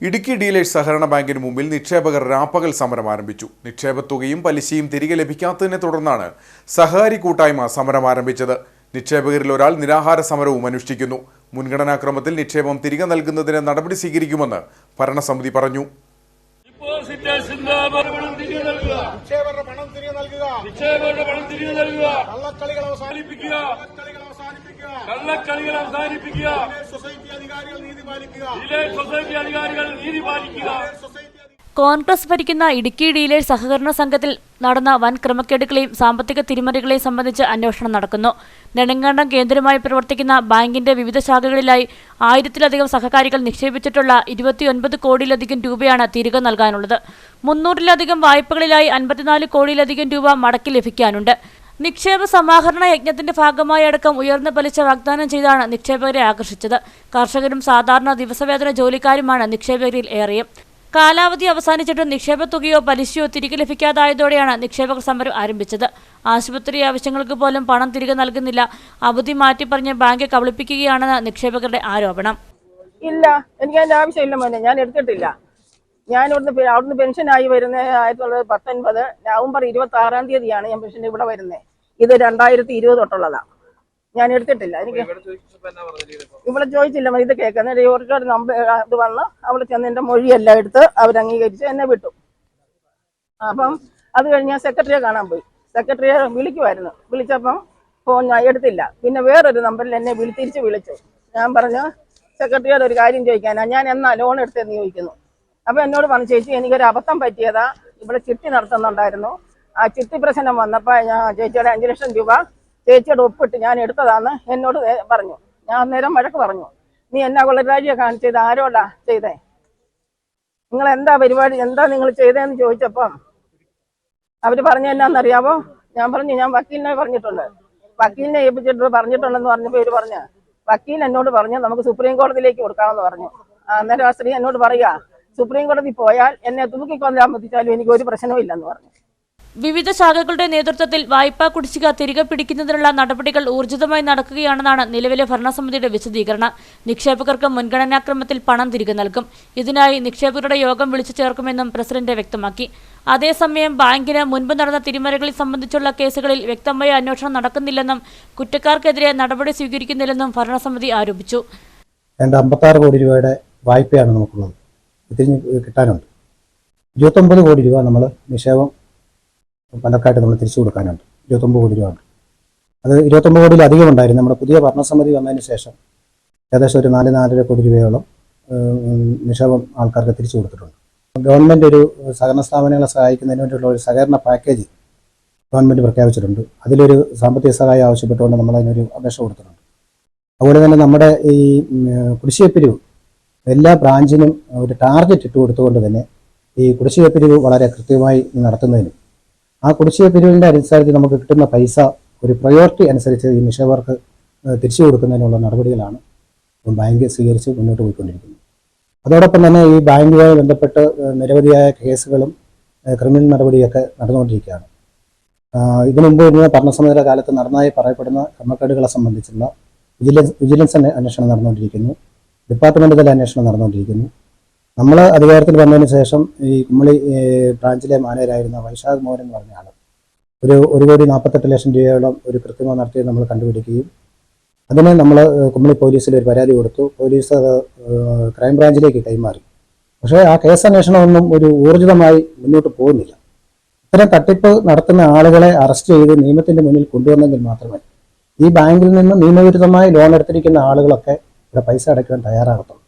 Idukki dealers സഹകരണ ബാങ്കിന് മുമ്പിൽ നിക്ഷേപകർ രാപ്പകൽ സമരം ആരംഭിച്ചു. നിക്ഷേപത്തുകയും പലിശയും തിരികെ ലഭിക്കാത്തതിനെ തുടർന്നാണ് സഹകാരി കൂട്ടായ്മ സമരം ആരംഭിച്ചത്. നിക്ഷേപകരിൽ ഒരാൾ നിരാഹാര സമരവും അനുഷ്ഠിക്കുന്നു. മുൻഗണനാക്രമത്തിൽ നിക്ഷേപം തിരികെ നൽകുന്നതിന് നടപടി സ്വീകരിക്കുമെന്ന് ഭരണസമിതി പറഞ്ഞു. ഡിപ്പോസിറ്റേഴ്സ് പണം തിരികെ പണം തിരികെ നൽകുക. നിക്ഷേപകരുടെ പണം തിരികെ നൽകുക. കള്ളക്കളികൾ അവസാനിപ്പിക്കുക. കളികൾ അവസാനിപ്പിക്കുക. കള്ളക്കളികൾ അവസാനിപ്പിക്കുക. സൊസൈറ്റി അധികാരികൾ നീതി പാലിക്കുക. ഇതിലെ സൊസൈറ്റി അധികാരികൾ നീതി പാലിക്കുക. സൊസൈറ്റി കോൺഗ്രസ് ഭരിക്കുന്ന ഇടുക്കി ഡീലേഴ്സ് സഹകരണ സംഘത്തിൽ നടന്ന വൻ ക്രമക്കേടുകളെയും സാമ്പത്തിക തിരിമറികളെയും സംബന്ധിച്ച് അന്വേഷണം നടക്കുന്നു. നെടുങ്കണ്ടം കേന്ദ്രമായി പ്രവർത്തിക്കുന്ന ബാങ്കിന്റെ വിവിധ ശാഖകളിലായി ആയിരത്തിലധികം സഹകാരികൾ നിക്ഷേപിച്ചിട്ടുള്ള ഇരുപത്തിയൊൻപത് കോടിയിലധികം രൂപയാണ് തിരികെ നൽകാനുള്ളത്. മുന്നൂറിലധികം വായ്പകളിലായി അൻപത്തിനാല് കോടിയിലധികം രൂപ മടക്കി ലഭിക്കാനുണ്ട്. നിക്ഷേപ സമാഹരണ യജ്ഞത്തിന്റെ ഭാഗമായി അടക്കം ഉയർന്ന പലിശ വാഗ്ദാനം ചെയ്താണ് നിക്ഷേപകരെ ആകർഷിച്ചത്. കർഷകരും സാധാരണ ദിവസവേതന ജോലിക്കാരുമാണ് നിക്ഷേപകരിൽ ഏറെയും. കാലാവധി അവസാനിച്ചിട്ടും നിക്ഷേപ തുകയോ പലിശയോ തിരികെ ലഭിക്കാതായതോടെയാണ് നിക്ഷേപകർ സമരം ആരംഭിച്ചത്. ആശുപത്രി ആവശ്യങ്ങൾക്ക് പോലും പണം തിരികെ നൽകുന്നില്ല. അവധി മാറ്റി പറഞ്ഞ് ബാങ്ക് കബളിപ്പിക്കുകയാണെന്ന് നിക്ഷേപകരുടെ ആരോപണം. ഇല്ല എനിക്ക് അതിന്റെ ആവശ്യമില്ല മോനെ ഞാൻ എടുത്തിട്ടില്ല. ഞാൻ ഇവിടുന്ന് അവിടുന്ന് ആയി വരുന്നത് ആയിരത്തി തൊള്ളായിരത്തി പത്തൊൻപത് നവംബർ ഇരുപത്തി ആറാം തീയതിയാണ് ഞാൻ പെൻഷൻ ഇവിടെ വരുന്നത്. ഇത് രണ്ടായിരത്തി ഇരുപത് തൊട്ടുള്ളതാ. ഞാൻ എടുത്തിട്ടില്ല. എനിക്ക് ഇവിടെ ചോദിച്ചില്ല ഇത് കേൾക്കുന്ന ഒരുപാട് നമ്പർ ഇത് വന്ന് അവിടെ ചെന്ന് എന്റെ മൊഴിയെല്ലാം എടുത്ത് അവർ അംഗീകരിച്ച് എന്നെ വിട്ടു. അപ്പം അത് കഴിഞ്ഞ് ഞാൻ സെക്രട്ടറിയെ കാണാൻ പോയി. സെക്രട്ടറിയെ വിളിക്കുമായിരുന്നു വിളിച്ചപ്പം ഫോൺ ഞാൻ എടുത്തില്ല. പിന്നെ വേറൊരു നമ്പറിൽ എന്നെ വിളി തിരിച്ച് വിളിച്ചു. ഞാൻ പറഞ്ഞു സെക്രട്ടറിയോട് ഒരു കാര്യം ചോദിക്കാനാ. ഞാൻ എന്നാ ലോൺ എടുത്തെന്ന് ചോദിക്കുന്നു. അപ്പൊ എന്നോട് പറഞ്ഞു ചേച്ചി എനിക്കൊരു അബദ്ധം പറ്റിയതാ. ഇവിടെ ചിട്ടി നടത്തുന്നുണ്ടായിരുന്നു. ആ ചിട്ടി പ്രശ്നം വന്നപ്പോൾ ഞാൻ ചേച്ചിയുടെ അഞ്ച് ലക്ഷം രൂപ ചേച്ചിയുടെ ഒപ്പിട്ട് ഞാൻ എടുത്തതാന്ന് എന്നോട് പറഞ്ഞു. ഞാൻ നേരം വഴക്ക് പറഞ്ഞു. നീ എന്നാ കൊള്ളരാജിയെ കാണിച്ചത്? ആരോടാ ചെയ്തേ? നിങ്ങൾ എന്താ പരിപാടി? എന്താ നിങ്ങൾ ചെയ്തതെന്ന് ചോദിച്ചപ്പം അവർ പറഞ്ഞ എന്നാന്നറിയാവോ? ഞാൻ പറഞ്ഞു ഞാൻ വക്കീലിനെ പറഞ്ഞിട്ടുണ്ട്. വക്കീലിനെ ഏൽപ്പിച്ചിട്ട് പറഞ്ഞിട്ടുണ്ടെന്ന് പറഞ്ഞപ്പോ ഇവർ പറഞ്ഞു വക്കീൽ എന്നോട് പറഞ്ഞു നമുക്ക് സുപ്രീം കോടതിയിലേക്ക് കൊടുക്കാമെന്ന് പറഞ്ഞു. അന്നേരം ആ സ്ത്രീ എന്നോട് പറയുക സുപ്രീം കോടതി പോയാൽ എന്നെ തൂക്കിക്കൊല്ലാൻ മതിച്ചാലും എനിക്ക് ഒരു പ്രശ്നവും ഇല്ലെന്ന് പറഞ്ഞു. വിവിധ ശാഖകളുടെ നേതൃത്വത്തിൽ വായ്പാ കുടിശ്ശിക തിരികെ പിടിക്കുന്നതിനുള്ള നടപടികൾ ഊർജിതമായി നടക്കുകയാണെന്നാണ് നിലവിലെ ഭരണസമിതിയുടെ വിശദീകരണം. നിക്ഷേപകർക്ക് മുൻഗണനാക്രമത്തിൽ പണം തിരികെ നൽകും. ഇതിനായി നിക്ഷേപകരുടെ യോഗം വിളിച്ചു ചേർക്കുമെന്നും പ്രസിഡന്റ് വ്യക്തമാക്കി. അതേസമയം ബാങ്കിന് മുൻപ് നടന്ന തിരിമറികളിൽ സംബന്ധിച്ചുള്ള കേസുകളിൽ വ്യക്തമായ അന്വേഷണം നടക്കുന്നില്ലെന്നും കുറ്റക്കാർക്കെതിരെ നടപടി സ്വീകരിക്കുന്നില്ലെന്നും ഭരണസമിതി ആരോപിച്ചു. രണ്ട് അമ്പത്താറ് കോടി രൂപയുടെ വായ്പയാണ് നമുക്കുള്ളത്. തിരിഞ്ഞ് കിട്ടാനുണ്ട്. ഇരുപത്തൊമ്പത് കോടി രൂപ നമ്മൾ നിക്ഷേപം പലർക്കായിട്ട് നമ്മൾ തിരിച്ചു കൊടുക്കാനുണ്ട്. ഇരുപത്തൊമ്പത് കോടി രൂപ അത് ഇരുപത്തൊമ്പത് കോടിയിൽ അധികം ഉണ്ടായിരുന്നു. നമ്മുടെ പുതിയ ഭരണസമിതി വന്നതിന് ശേഷം ഏകദേശം ഒരു നാല് നാലര കോടി രൂപയോളം നിക്ഷേപം ആൾക്കാർക്ക് തിരിച്ചു കൊടുത്തിട്ടുണ്ട്. ഗവൺമെന്റ് ഒരു സഹകരണ സ്ഥാപനങ്ങളെ സഹായിക്കുന്നതിന് വേണ്ടിയുള്ള ഒരു സഹകരണ പാക്കേജ് ഗവൺമെന്റ് പ്രഖ്യാപിച്ചിട്ടുണ്ട്. അതിലൊരു സാമ്പത്തിക സഹായം ആവശ്യപ്പെട്ടുകൊണ്ട് നമ്മൾ അതിനൊരു അപേക്ഷ കൊടുത്തിട്ടുണ്ട്. അതുപോലെ തന്നെ നമ്മുടെ ഈ ഉം, കുടിശ്ശിക പിരിവ് എല്ലാ ബ്രാഞ്ചിനും ഒരു ടാർഗറ്റ് ഇട്ട് കൊടുത്തുകൊണ്ട് തന്നെ ഈ കുടിശ്ശിക പിരിവ് വളരെ കൃത്യമായി നടത്തുന്നതിനും ആ കുടിശ്ശിക പിരിവിന്റെ അടിസ്ഥാനത്തിൽ നമുക്ക് കിട്ടുന്ന പൈസ ഒരു പ്രയോറിറ്റി അനുസരിച്ച് ഈ നിക്ഷേപകർക്ക് തിരിച്ചു കൊടുക്കുന്നതിനുള്ള നടപടികളാണ് ഇപ്പം ബാങ്ക് സ്വീകരിച്ച് മുന്നോട്ട് പോയിക്കൊണ്ടിരിക്കുന്നത്. അതോടൊപ്പം തന്നെ ഈ ബാങ്കുമായി ബന്ധപ്പെട്ട് നിരവധിയായ കേസുകളും ക്രിമിനൽ നടപടിയൊക്കെ നടന്നുകൊണ്ടിരിക്കുകയാണ്. ഇതിനു മുമ്പ് ഇരുന്ന ഭരണസമിതിയുടെ കാലത്ത് നടന്നതായി പറയപ്പെടുന്ന ക്രമക്കേടുകളെ സംബന്ധിച്ചുള്ള വിജിലൻസ് വിജിലൻസ് അന്വേഷണം നടന്നുകൊണ്ടിരിക്കുന്നു. ഡിപ്പാർട്ട്മെന്റ് തല അന്വേഷണം നടന്നുകൊണ്ടിരിക്കുന്നു. നമ്മൾ അധികാരത്തിൽ വന്നതിന് ശേഷം ഈ കുമ്മളി ബ്രാഞ്ചിലെ മാനേജരായിരുന്ന വൈശാഖ് മോഹൻ എന്ന് പറഞ്ഞ ആൾ ഒരു ഒരു കോടി നാൽപ്പത്തെട്ട് ലക്ഷം രൂപയോളം ഒരു കൃത്രിമം നടത്തി നമ്മൾ കണ്ടുപിടിക്കുകയും അതിനെ നമ്മൾ കുമ്മളി പോലീസിൽ ഒരു പരാതി കൊടുത്തു. പോലീസ് അത് ക്രൈംബ്രാഞ്ചിലേക്ക് കൈമാറി. പക്ഷേ ആ കേസ് അന്വേഷണമൊന്നും ഒരു ഊർജിതമായി മുന്നോട്ട് പോകുന്നില്ല. ഇത്തരം തട്ടിപ്പ് നടത്തുന്ന ആളുകളെ അറസ്റ്റ് ചെയ്ത് നിയമത്തിന്റെ മുന്നിൽ കൊണ്ടുവന്നെങ്കിൽ മാത്രമേ ഈ ബാങ്കിൽ നിന്ന് നിയമവിരുദ്ധമായി ലോൺ എടുത്തിരിക്കുന്ന ആളുകളൊക്കെ ഇവിടെ പൈസ അടയ്ക്കാൻ തയ്യാറാകത്തുള്ളൂ.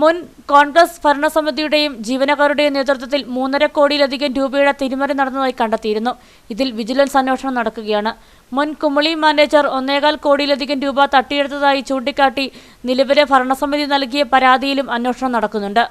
മുൻ കോൺഗ്രസ് ഭരണസമിതിയുടെയും ജീവനക്കാരുടെയും നേതൃത്വത്തിൽ മൂന്നര കോടിയിലധികം രൂപയുടെ തിരിമറി നടന്നതായി കണ്ടെത്തിയിരുന്നു. ഇതിൽ വിജിലൻസ് അന്വേഷണം നടക്കുകയാണ്. മുൻ കുമളി മാനേജർ ഒന്നേകാൽ കോടിയിലധികം രൂപ തട്ടിയെടുത്തതായി ചൂണ്ടിക്കാട്ടി നിലവിലെ ഭരണസമിതി നൽകിയ പരാതിയിലും അന്വേഷണം നടക്കുന്നുണ്ട്.